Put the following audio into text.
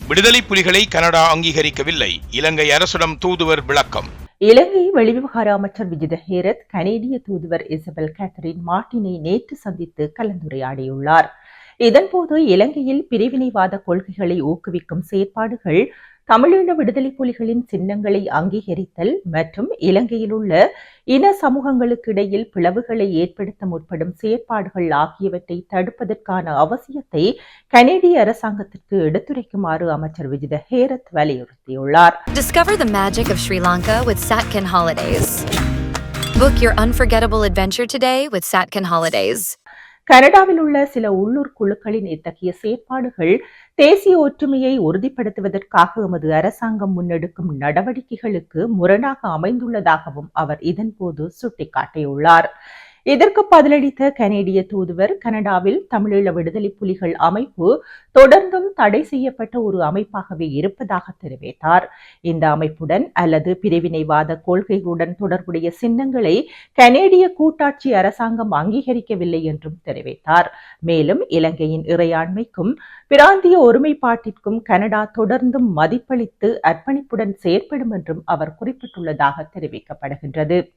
விடுதலை புலிகளை கனடா அங்கீகரிக்கவில்லை. இலங்கை அரசிடம் தூதுவர் விளக்கம். இலங்கை வெளிவிவகார அமைச்சர் விஜித ஹேரத் கனேடிய தூதுவர் இசபெல் கேத்தரின் மார்ட்டினை நேற்று சந்தித்து கலந்துரையாடியுள்ளார். இதன்போது இலங்கையில் பிரிவினைவாத கொள்கைகளை ஊக்குவிக்கும் செயற்பாடுகள் தமிழீழ விடுதலை புலிகளின் சின்னங்களை அங்கீகரித்தல் மற்றும் இலங்கையில் உள்ள இன சமூகங்களுக்கு இடையில் பிளவுகளை ஏற்படுத்த முற்படும் செயற்பாடுகள் ஆகியவற்றை தடுப்பதற்கான அவசியத்தை கனேடிய அரசாங்கத்திற்கு எடுத்துரைக்குமாறு அமைச்சர் விஜித ஹேரத் வலியுறுத்தியுள்ளார் Discover the magic of Sri Lanka with Satkin Holidays. Book your unforgettable adventure today with Satkin Holidays. கனடாவில் உள்ள சில உள்ளூர் குழுக்களின் இத்தகைய செயற்பாடுகள் தேசிய ஒற்றுமையை உறுதிப்படுத்துவதற்காக எமது அரசாங்கம் முன்னெடுக்கும் நடவடிக்கைகளுக்கு முரணாக அமைந்துள்ளதாகவும் அவர் இதன்போது சுட்டிக்காட்டியுள்ளார். இதற்கு பதிலளித்த கனேடிய தூதுவர்? கனடாவில் தமிழீழ விடுதலை புலிகள் அமைப்பு தொடர்ந்தும் தடை செய்யப்பட்ட ஒரு அமைப்பாகவே இருப்பதாக தெரிவித்தார். இந்த அமைப்புடன் அல்லது பிரிவினைவாத கொள்கைகளுடன் தொடர்புடைய சின்னங்களை கனேடிய கூட்டாட்சி அரசாங்கம் அங்கீகரிக்கவில்லை என்றும் தெரிவித்தார். மேலும் இலங்கையின் இறையாண்மைக்கும் பிராந்திய ஒருமைப்பாட்டிற்கும் கனடா தொடர்ந்தும் மதிப்பளித்து அர்ப்பணிப்புடன் செயற்படும் என்றும் அவர் குறிப்பிட்டுள்ளதாக தெரிவிக்கப்படுகின்றது.